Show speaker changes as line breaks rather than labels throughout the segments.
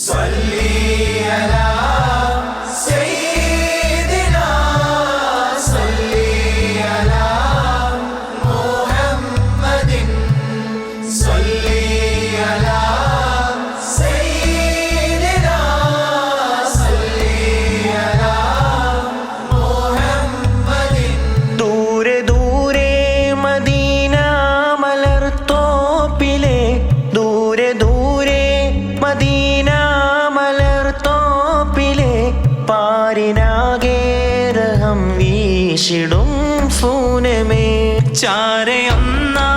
صلي ചാരിനാകെ വീശിടും ഫൂനമേ ചാരയൊന്നാ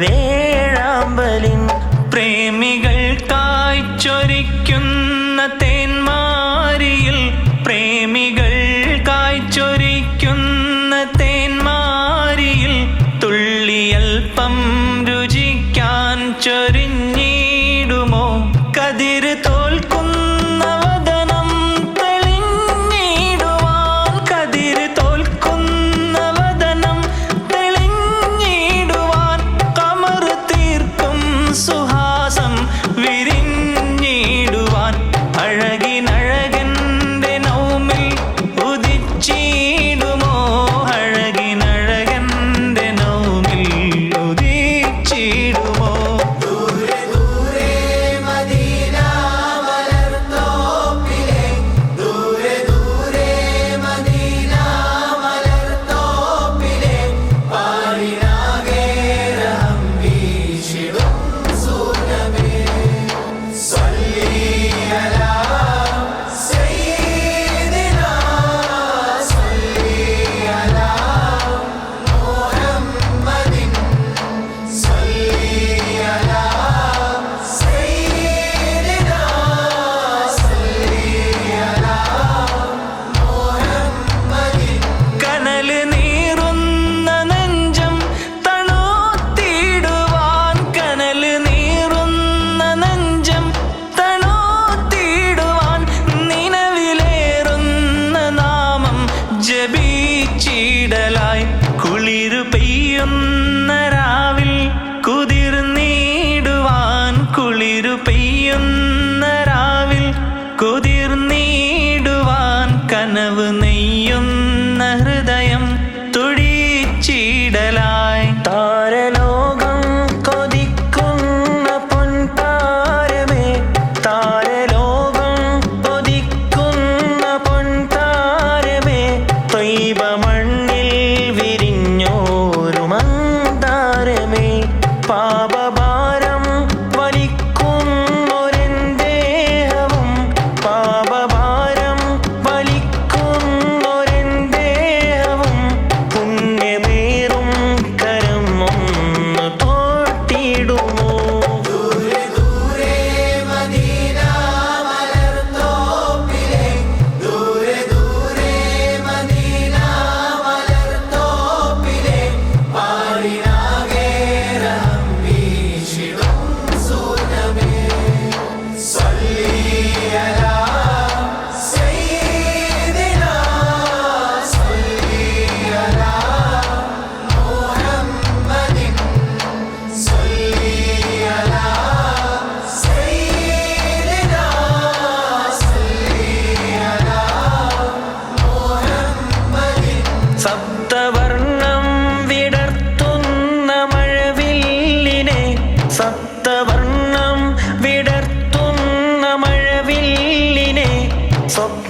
വേഴാമ്പലിൻ പ്രേമികൾ കായ്ച്ചൊരിക്കുന്ന തേന്മാരിയിൽ പ്രേമികൾ കായ്ച്ചൊരിക്കുന്ന തേന്മാരിയിൽ തുള്ളിയൽപ്പം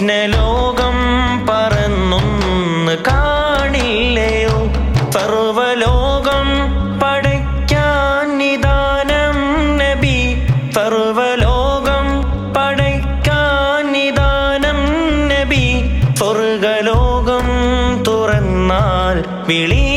സ്വപ്നലോകം പറന്നൊന്ന് കാണില്ലയോ സർവലോകം പടയ്ക്കാൻ നിദാനം നബി. സർവലോകം പടയ്ക്കാൻ നിദാനം നബി. സ്വർഗലോകം തുറന്നാൽ വിളി